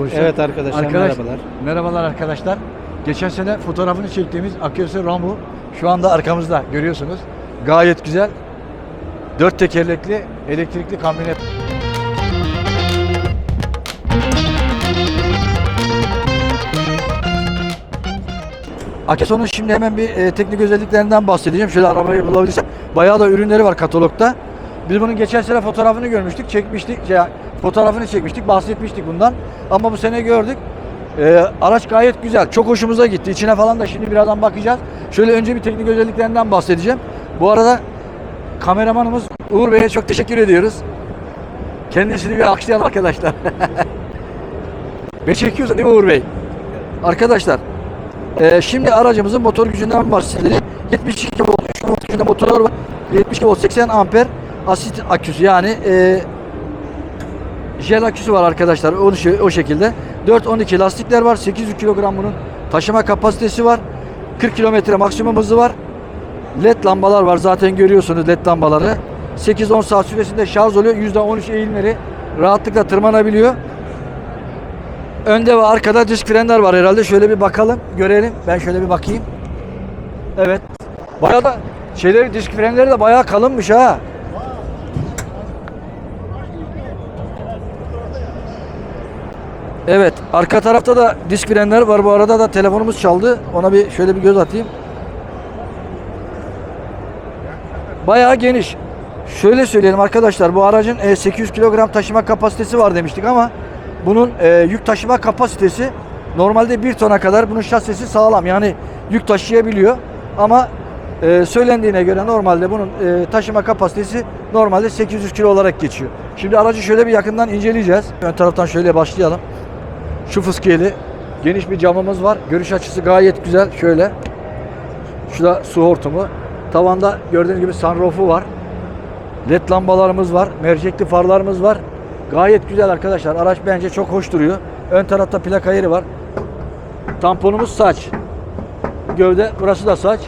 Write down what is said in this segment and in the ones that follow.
konuşacağım. Evet arkadaşlar Arkadaş- merhabalar. Merhabalar arkadaşlar. Geçen sene fotoğrafını çektiğimiz Akyose Rambo şu anda arkamızda görüyorsunuz. Gayet güzel. Dört tekerlekli elektrikli kamyonet. Akeso'nun şimdi hemen bir e, teknik özelliklerinden bahsedeceğim. Şöyle arabayı bulabilirsem. Bayağı da ürünleri var katalogda. Biz bunun geçen sene fotoğrafını görmüştük, çekmiştik. Şey, fotoğrafını çekmiştik, bahsetmiştik bundan. Ama bu sene gördük. E, araç gayet güzel. Çok hoşumuza gitti. İçine falan da şimdi birazdan bakacağız. Şöyle önce bir teknik özelliklerinden bahsedeceğim. Bu arada kameramanımız Uğur Bey'e çok teşekkür ediyoruz. Kendisini bir alkışlayalım arkadaşlar. Ve çekiyorsun değil mi Uğur Bey? Arkadaşlar ee, şimdi aracımızın motor gücünden bahsedelim. 72 volt 3 volt gücünde motor var. 72 volt 80 amper asit aküsü yani e, jel aküsü var arkadaşlar o, o şekilde. 4-12 lastikler var. 800 kilogram bunun taşıma kapasitesi var. 40 kilometre maksimum hızı var. LED lambalar var zaten görüyorsunuz LED lambaları. 8-10 saat süresinde şarj oluyor. %13 eğimleri rahatlıkla tırmanabiliyor. Önde ve arkada disk frenler var herhalde. Şöyle bir bakalım, görelim. Ben şöyle bir bakayım. Evet. Bayağı da şeyleri disk frenleri de bayağı kalınmış ha. Evet, arka tarafta da disk frenler var. Bu arada da telefonumuz çaldı. Ona bir şöyle bir göz atayım. Bayağı geniş. Şöyle söyleyelim arkadaşlar bu aracın e, 800 kilogram taşıma kapasitesi var demiştik ama bunun e, yük taşıma kapasitesi normalde 1 tona kadar bunun şasisi sağlam yani yük taşıyabiliyor ama e, söylendiğine göre normalde bunun e, taşıma kapasitesi normalde 800 kilo olarak geçiyor. Şimdi aracı şöyle bir yakından inceleyeceğiz. Ön taraftan şöyle başlayalım. Şu fıskiyeli geniş bir camımız var. Görüş açısı gayet güzel. Şöyle. Şurada su hortumu. Tavanda gördüğünüz gibi sunroofu var. LED lambalarımız var. Mercekli farlarımız var. Gayet güzel arkadaşlar. Araç bence çok hoş duruyor. Ön tarafta plaka yeri var. Tamponumuz saç. Gövde burası da saç.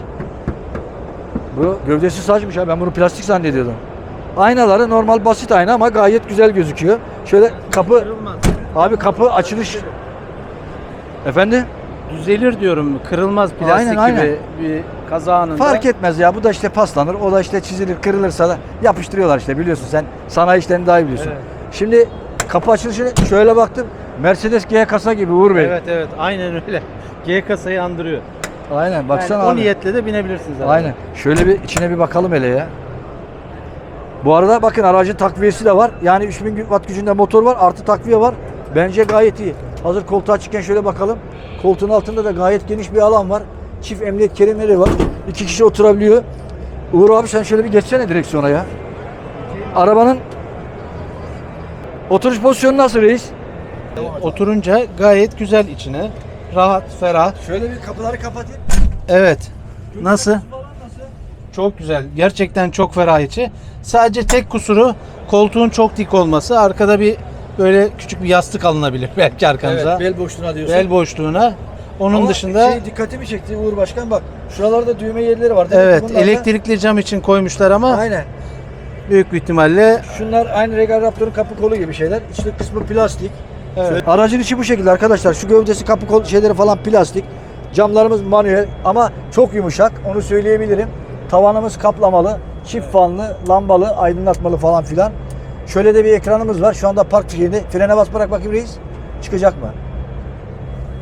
Bu gövdesi saçmış ha. Ben bunu plastik zannediyordum. Aynaları normal basit ayna ama gayet güzel gözüküyor. Şöyle kapı abi kapı açılış Efendim? Düzelir diyorum. Kırılmaz plastik Aynen, aynen. gibi bir kaza anında. Fark etmez ya. Bu da işte paslanır. O da işte çizilir, kırılırsa da yapıştırıyorlar işte biliyorsun sen. Sanayi işlerini daha iyi biliyorsun. Evet. Şimdi kapı açılışını şöyle baktım. Mercedes G kasa gibi Uğur Bey. Evet evet aynen öyle. G kasayı andırıyor. Aynen baksana yani o abi. niyetle de binebilirsiniz. arabaya. Aynen. Şöyle bir içine bir bakalım hele ya. Bu arada bakın aracın takviyesi de var. Yani 3000 watt gücünde motor var. Artı takviye var. Bence gayet iyi. Hazır koltuğa çıkken şöyle bakalım. Koltuğun altında da gayet geniş bir alan var. Çift emniyet kelimleri var. İki kişi oturabiliyor. Uğur abi sen şöyle bir geçsene direksiyona ya. Arabanın oturuş pozisyonu nasıl reis? Oturunca gayet güzel içine. Rahat, ferah. Şöyle bir kapıları kapatayım. Evet. Nasıl? Çok güzel. Gerçekten çok ferah içi. Sadece tek kusuru koltuğun çok dik olması. Arkada bir böyle küçük bir yastık alınabilir belki arkanıza. Evet, bel boşluğuna diyorsun. Bel boşluğuna. Onun Ama dışında şey dikkatimi çekti Uğur Başkan bak. Şuralarda düğme yerleri var. Demek evet bunlar da- elektrikli cam için koymuşlar ama Aynen. büyük bir ihtimalle Şunlar aynı Regal Raptor'un kapı kolu gibi şeyler. İçli kısmı plastik. Evet. Aracın içi bu şekilde arkadaşlar. Şu gövdesi kapı kol şeyleri falan plastik. Camlarımız manuel ama çok yumuşak. Onu söyleyebilirim. Tavanımız kaplamalı. Çift fanlı, lambalı, aydınlatmalı falan filan. Şöyle de bir ekranımız var. Şu anda park şeyinde. Frene bas bırak bakayım reis. Çıkacak mı?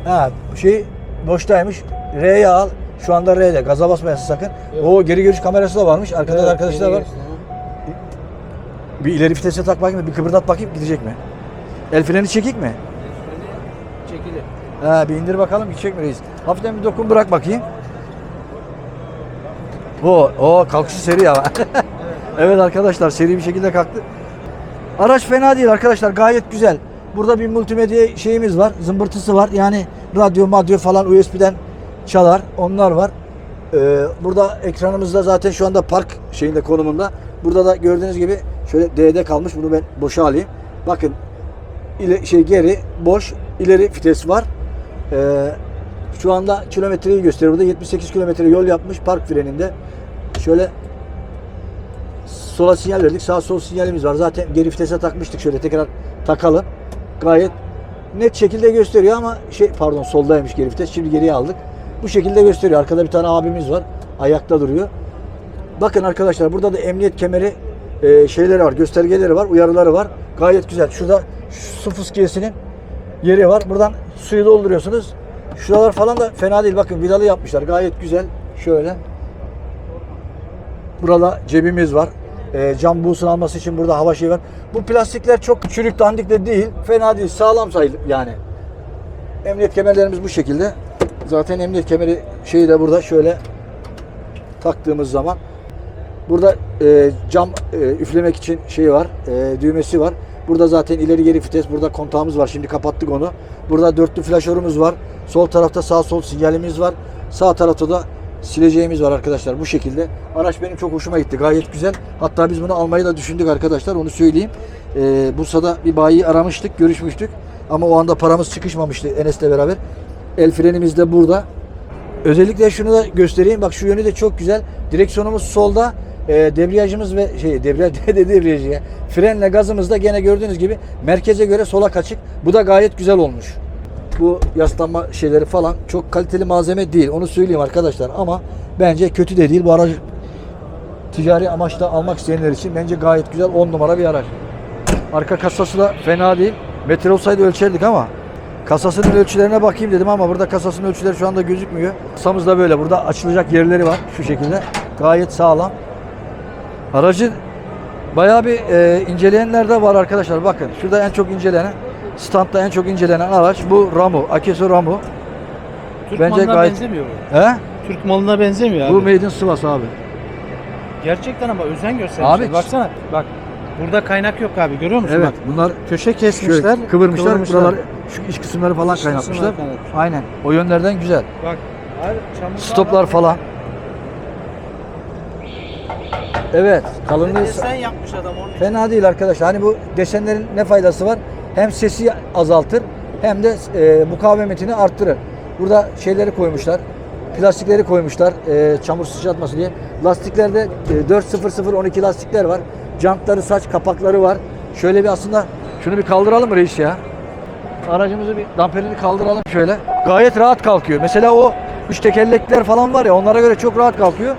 Ha şey boştaymış. R'ye al. Şu anda R'de. Gaza basmayasın sakın. O geri görüş kamerası da varmış. Arkada da arkadaşlar var. Bir ileri vitese tak bakayım, bir kıpırdat bakayım gidecek mi? El freni çekik mi? Çekilir. Ha, bir indir bakalım gidecek mi reis? Hafiften bir dokun bırak bakayım. Bu, o kalkışı seri ya. evet arkadaşlar seri bir şekilde kalktı. Araç fena değil arkadaşlar gayet güzel. Burada bir multimedya şeyimiz var, zımbırtısı var. Yani radyo, madyo falan USB'den çalar. Onlar var. Ee, burada ekranımızda zaten şu anda park şeyinde konumunda. Burada da gördüğünüz gibi şöyle D'de kalmış. Bunu ben boşa alayım. Bakın ile, şey geri boş ileri vites var. Ee, şu anda kilometreyi gösteriyor. Burada 78 kilometre yol yapmış park freninde. Şöyle sola sinyal verdik. Sağ sol sinyalimiz var. Zaten geri vitese takmıştık. Şöyle tekrar takalım. Gayet net şekilde gösteriyor ama şey pardon soldaymış geri vites. Şimdi geriye aldık. Bu şekilde gösteriyor. Arkada bir tane abimiz var. Ayakta duruyor. Bakın arkadaşlar burada da emniyet kemeri e, şeyleri var, göstergeleri var, uyarıları var. Gayet güzel. Şurada su fıskiyesinin yeri var. Buradan suyu dolduruyorsunuz. Şuralar falan da fena değil. Bakın vidalı yapmışlar. Gayet güzel. Şöyle. Burada cebimiz var. E, cam buğusunu alması için burada hava şeyi var. Bu plastikler çok çürük dandik de değil. Fena değil. Sağlam sayılır yani. Emniyet kemerlerimiz bu şekilde. Zaten emniyet kemeri şeyi de burada şöyle taktığımız zaman burada e, cam e, üflemek için şey var, e, düğmesi var. Burada zaten ileri geri vites, burada kontağımız var. Şimdi kapattık onu. Burada dörtlü flaşörümüz var. Sol tarafta sağ sol sinyalimiz var. Sağ tarafta da sileceğimiz var arkadaşlar bu şekilde. Araç benim çok hoşuma gitti. Gayet güzel. Hatta biz bunu almayı da düşündük arkadaşlar. Onu söyleyeyim. E, Bursa'da bir bayi aramıştık, görüşmüştük. Ama o anda paramız çıkışmamıştı Enes'le beraber. El frenimiz de burada. Özellikle şunu da göstereyim. Bak şu yönü de çok güzel. Direksiyonumuz solda. E, debriyajımız ve şey debriyaj de debriyajı ya. Frenle gazımız da gene gördüğünüz gibi merkeze göre sola kaçık. Bu da gayet güzel olmuş. Bu yaslanma şeyleri falan çok kaliteli malzeme değil. Onu söyleyeyim arkadaşlar ama bence kötü de değil. Bu aracı ticari amaçla almak isteyenler için bence gayet güzel 10 numara bir araç. Arka kasası da fena değil. Metre olsaydı ölçerdik ama kasasının ölçülerine bakayım dedim ama burada kasasının ölçüleri şu anda gözükmüyor. Kasamız da böyle. Burada açılacak yerleri var şu şekilde. Gayet sağlam. Aracın bayağı bir e, inceleyenler de var arkadaşlar. Bakın şurada en çok incelenen, standta en çok incelenen araç bu Ramu, Akeso Ramu. Türk Bence malına gayet- benzemiyor bu. He? Türk malına benzemiyor abi. Bu Made in Sivas abi. Gerçekten ama özen göstermişler. Abi- Baksana bak burada kaynak yok abi görüyor musun? Evet Bak, bunlar köşe kesmişler. şöyle kıvırmışlar. Buralar şu iç kısımları falan İç kaynatmışlar. kısımları kaynatmışlar. Aynen. O yönlerden güzel. Bak abi Stoplar var. falan. Evet, kalınlığı Desen yapmış adam onun için. fena değil arkadaşlar. Hani bu desenlerin ne faydası var? Hem sesi azaltır hem de e, mukavemetini arttırır. Burada şeyleri koymuşlar. Plastikleri koymuşlar e, çamur sıçratması diye. Lastiklerde e, 400 12 lastikler var. Jantları, saç kapakları var. Şöyle bir aslında şunu bir kaldıralım mı reis ya? Aracımızı bir damperini kaldıralım şöyle. Gayet rahat kalkıyor. Mesela o üç tekerlekler falan var ya onlara göre çok rahat kalkıyor.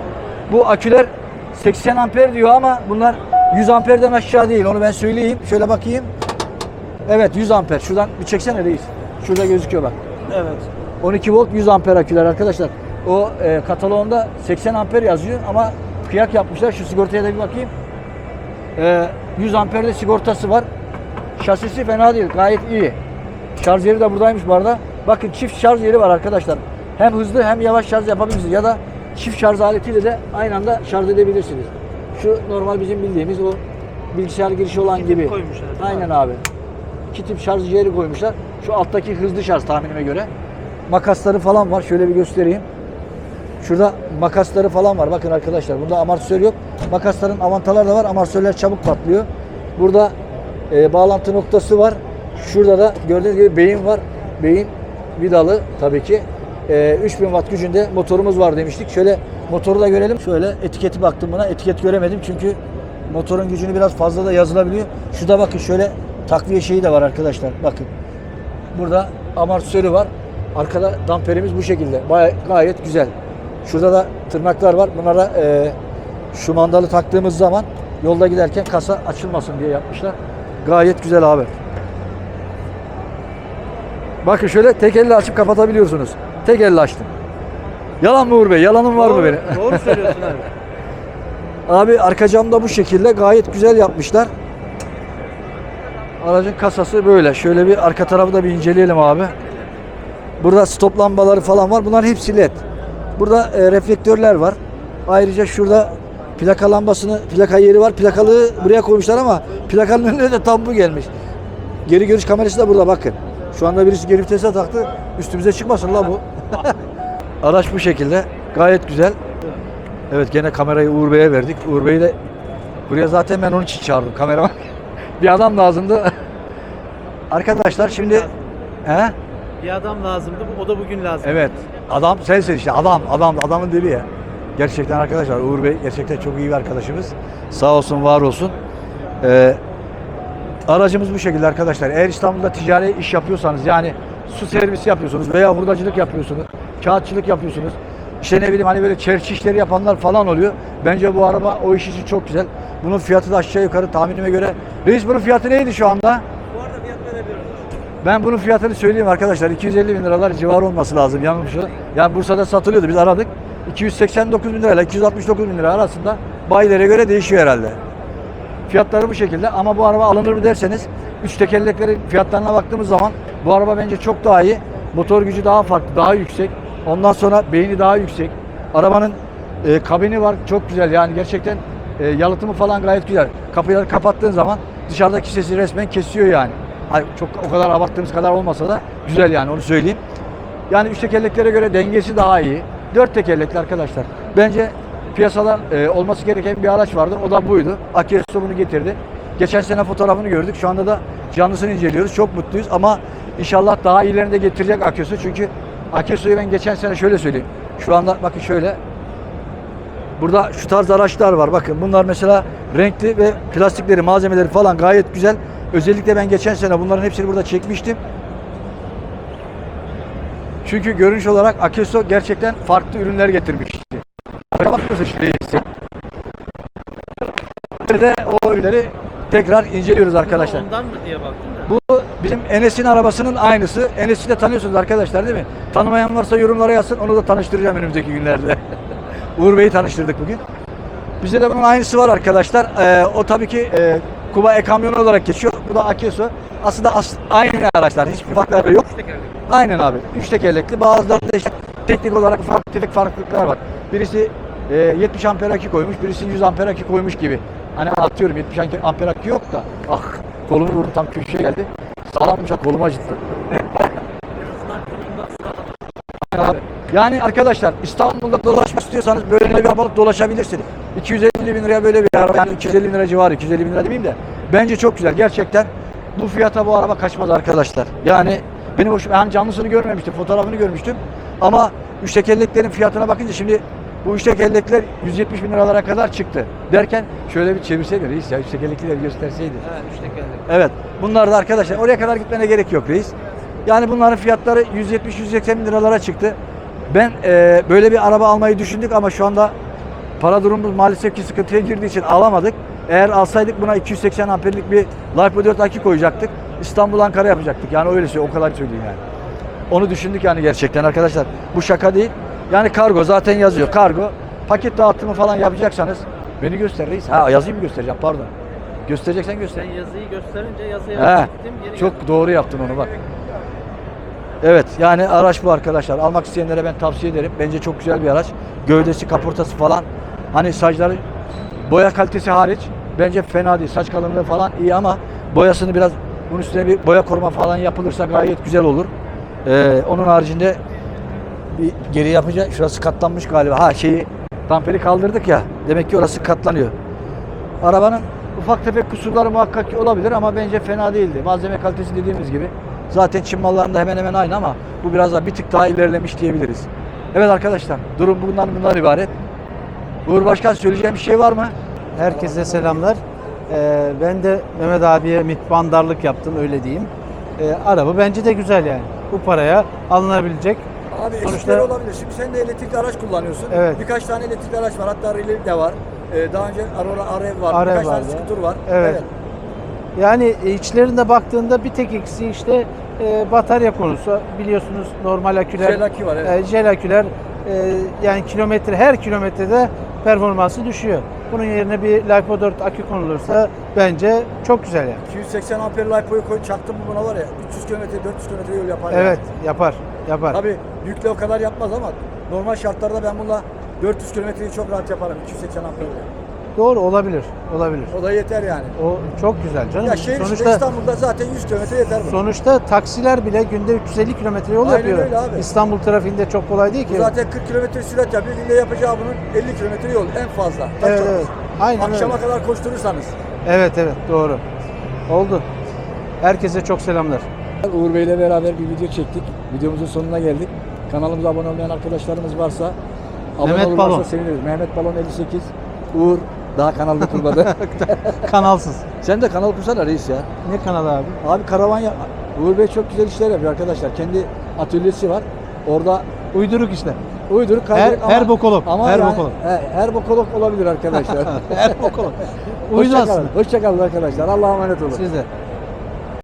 Bu aküler 80 amper diyor ama bunlar 100 amperden aşağı değil. Onu ben söyleyeyim. Şöyle bakayım. Evet 100 amper. Şuradan bir çeksene reis. Şurada gözüküyor bak. Evet. 12 volt 100 amper aküler arkadaşlar. O e, kataloğunda 80 amper yazıyor ama kıyak yapmışlar. Şu sigortaya da bir bakayım. E, 100 amperde sigortası var. Şasisi fena değil. Gayet iyi. Şarj yeri de buradaymış bu arada. Bakın çift şarj yeri var arkadaşlar. Hem hızlı hem yavaş şarj yapabilirsiniz. Ya da çift şarj aletiyle de aynı anda şarj edebilirsiniz. Şu normal bizim bildiğimiz o bilgisayar girişi olan gibi. koymuşlar, Aynen abi. İki şarj yeri koymuşlar. Şu alttaki hızlı şarj tahminime göre. Makasları falan var. Şöyle bir göstereyim. Şurada makasları falan var. Bakın arkadaşlar bunda amortisör yok. Makasların avantaları da var. Amortisörler çabuk patlıyor. Burada e, bağlantı noktası var. Şurada da gördüğünüz gibi beyin var. Beyin vidalı tabii ki. E, 3000 watt gücünde motorumuz var demiştik. Şöyle motoru da görelim. Şöyle etiketi baktım buna. Etiket göremedim çünkü motorun gücünü biraz fazla da yazılabiliyor. Şurada bakın şöyle takviye şeyi de var arkadaşlar. Bakın. Burada amortisörü var. Arkada damperimiz bu şekilde. Baya, gayet güzel. Şurada da tırnaklar var. Bunlara e, şu mandalı taktığımız zaman yolda giderken kasa açılmasın diye yapmışlar. Gayet güzel abi. Bakın şöyle tek elle açıp kapatabiliyorsunuz. Tek elle açtım. Yalan mı Uğur Bey? Yalanım var mı Doğru- benim? Doğru söylüyorsun abi. Abi arka camda bu şekilde gayet güzel yapmışlar. Aracın kasası böyle. Şöyle bir arka tarafı da bir inceleyelim abi. Burada stop lambaları falan var. Bunlar hepsi led. Burada e, reflektörler var. Ayrıca şurada plaka lambasını, plaka yeri var. Plakalığı buraya koymuşlar ama plakanın önüne de tam bu gelmiş. Geri görüş kamerası da burada bakın. Şu anda birisi geri vitese taktı. Üstümüze çıkmasın la bu. Araç bu şekilde. Gayet güzel. Evet gene kamerayı Uğur Bey'e verdik. Uğur Bey'i de buraya zaten ben onun için çağırdım kameraman. Bir adam lazımdı. Arkadaşlar şimdi he? Bir adam lazımdı. O da bugün lazım. Evet. Adam sensin işte adam adam adamın dili ya. Gerçekten arkadaşlar Uğur Bey gerçekten çok iyi bir arkadaşımız. Sağ olsun var olsun. Ee, Aracımız bu şekilde arkadaşlar. Eğer İstanbul'da ticari iş yapıyorsanız yani su servisi yapıyorsunuz veya hurdacılık yapıyorsunuz, kağıtçılık yapıyorsunuz. İşte ne bileyim hani böyle çerçi işleri yapanlar falan oluyor. Bence bu araba o iş için çok güzel. Bunun fiyatı da aşağı yukarı tahminime göre. Reis bunun fiyatı neydi şu anda? Ben bunun fiyatını söyleyeyim arkadaşlar. 250 bin liralar civarı olması lazım. Yanılmış. Yani Bursa'da satılıyordu. Biz aradık. 289 bin lirayla 269 bin lira arasında bayilere göre değişiyor herhalde. Fiyatları bu şekilde ama bu araba alınır mı derseniz üç tekerleklerin fiyatlarına baktığımız zaman bu araba bence çok daha iyi. Motor gücü daha farklı, daha yüksek. Ondan sonra beyni daha yüksek. Arabanın e, kabini var çok güzel yani gerçekten e, yalıtımı falan gayet güzel. Kapıları kapattığın zaman dışarıdaki sesi resmen kesiyor yani. Hani çok o kadar abarttığımız kadar olmasa da güzel yani onu söyleyeyim. Yani üç tekerleklere göre dengesi daha iyi. Dört tekerlekli arkadaşlar. Bence piyasada e, olması gereken bir araç vardı. O da buydu. Akiesto bunu getirdi. Geçen sene fotoğrafını gördük. Şu anda da canlısını inceliyoruz. Çok mutluyuz ama inşallah daha iyilerini de getirecek Akiesto. Çünkü Akiesto'yu ben geçen sene şöyle söyleyeyim. Şu anda bakın şöyle. Burada şu tarz araçlar var. Bakın bunlar mesela renkli ve plastikleri, malzemeleri falan gayet güzel. Özellikle ben geçen sene bunların hepsini burada çekmiştim. Çünkü görünüş olarak Akeso gerçekten farklı ürünler getirmişti. Bakıyorsun işte. de o ürünleri tekrar inceliyoruz arkadaşlar. Ondan mı diye baktım da. Bu bizim Enes'in arabasının aynısı. Enes'i de tanıyorsunuz arkadaşlar değil mi? Tanımayan varsa yorumlara yazsın. Onu da tanıştıracağım önümüzdeki günlerde. Uğur Bey'i tanıştırdık bugün. Bizde de bunun aynısı var arkadaşlar. Ee, o tabii ki e, Kuba e-kamyonu olarak geçiyor. Bu da Akeso. Aslında as- aynı araçlar. Hiçbir farkları yok. Aynen abi. Üç tekerlekli. Bazılarında işte teknik olarak ufak tefek farklılıklar var. Birisi e, 70 amper akü koymuş, birisi 100 amper akü koymuş gibi. Hani atıyorum 70 amper akü yok da ah kolumu vurdu tam köşeye geldi. Sağlammış ha kolum acıttı. Yani arkadaşlar İstanbul'da dolaşmak istiyorsanız böyle bir arabalık dolaşabilirsiniz. 250 bin liraya böyle bir araba yani 250 bin lira civarı 250 bin lira demeyeyim de bence çok güzel gerçekten bu fiyata bu araba kaçmaz arkadaşlar. Yani benim hoşuma hem canlısını görmemiştim fotoğrafını görmüştüm ama üç tekerleklerin fiyatına bakınca şimdi bu üç tekerlekler 170 bin liralara kadar çıktı. Derken şöyle bir çevirseydi reis ya üç tekerlekleri gösterseydi. Evet, üç tekerlek. Evet. Bunlar da arkadaşlar oraya kadar gitmene gerek yok reis. Yani bunların fiyatları 170-180 bin liralara çıktı. Ben e, böyle bir araba almayı düşündük ama şu anda para durumumuz maalesef ki sıkıntıya girdiği için alamadık. Eğer alsaydık buna 280 amperlik bir Lipo 4 akü koyacaktık. İstanbul Ankara yapacaktık. Yani öyle şey o kadar söyleyeyim yani. Onu düşündük yani gerçekten arkadaşlar. Bu şaka değil. Yani kargo zaten yazıyor. Kargo paket dağıtımı falan yapacaksanız beni göster reis. Ha yazıyı mı göstereceğim pardon. Göstereceksen göster. Sen yazıyı gösterince yazıya He, gittim geri çok doğru yaptın onu bak. Evet yani araç bu arkadaşlar. Almak isteyenlere ben tavsiye ederim. Bence çok güzel bir araç. Gövdesi, kaportası falan. Hani saçları boya kalitesi hariç bence fena değil. Saç kalınlığı falan iyi ama boyasını biraz bunun üstüne bir boya koruma falan yapılırsa gayet güzel olur. Ee, onun haricinde bir geri yapınca şurası katlanmış galiba. Ha şeyi damperi kaldırdık ya. Demek ki orası katlanıyor. Arabanın ufak tefek kusurları muhakkak olabilir ama bence fena değildi. Malzeme kalitesi dediğimiz gibi. Zaten Çin mallarında hemen hemen aynı ama bu biraz daha bir tık daha ilerlemiş diyebiliriz. Evet arkadaşlar durum bundan bundan ibaret. Uğur Başkan söyleyeceğim bir şey var mı? Herkese selamlar. Ee, ben de Mehmet abiye mitbandarlık yaptım öyle diyeyim. Ee, araba bence de güzel yani. Bu paraya alınabilecek. Abi Sonuçta- eksikleri olabilir. Şimdi sen de elektrikli araç kullanıyorsun. Evet. Birkaç tane elektrikli araç var. Hatta Rally de var. Ee, daha önce Aurora Arev var. Arev Birkaç tane vardı. skuter var. Evet. Yani e, içlerinde baktığında bir tek eksiği işte e, batarya konusu. Biliyorsunuz normal aküler, Jel akü var, evet. e, jel aküler e, yani kilometre her kilometrede performansı düşüyor. Bunun yerine bir Lipo 4 akü konulursa bence çok güzel yani. 280 amper LiPo'yu koy çaktım mı buna var ya 300 kilometre 400 kilometre yol yapar. Evet yapar yapar. Tabii yükle o kadar yapmaz ama normal şartlarda ben bununla 400 kilometreyi çok rahat yaparım 280 amperle. Doğru olabilir olabilir. O da yeter yani. O çok güzel canım. Ya şehir sonuçta İstanbul'da zaten 100 kilometre yeter bu. sonuçta taksiler bile günde 350 kilometre yol Aynen yapıyor. öyle abi. İstanbul trafiğinde çok kolay değil ki. Bu zaten 40 kilometre sürat yapıyor. Günde yapacağı bunun 50 kilometre yol en fazla. Evet, evet. Aynen Akşama öyle. kadar koşturursanız. Evet evet doğru. Oldu. Herkese çok selamlar. Uğur Bey ile beraber bir video çektik. Videomuzun sonuna geldik. Kanalımıza abone olmayan arkadaşlarımız varsa abone Mehmet olurlarsa Balon. seviniriz. Mehmet Balon 58, Uğur Daha kanalda kurmadı. Kanalsız. Sen de kanal kursana reis ya. Ne kanalı abi? Abi karavan ya. Uğur Bey çok güzel işler yapıyor arkadaşlar. Kendi atölyesi var. Orada Uyduruk işte. uyduruk Her- kaydırık ama, her bokolog, Ama her yani, bokolog. he, her bokolog olabilir arkadaşlar. Her bokolog. Uydu Hoşçakalın. aslında. Hoşçakalın arkadaşlar. Allah'a emanet olun. Siz de.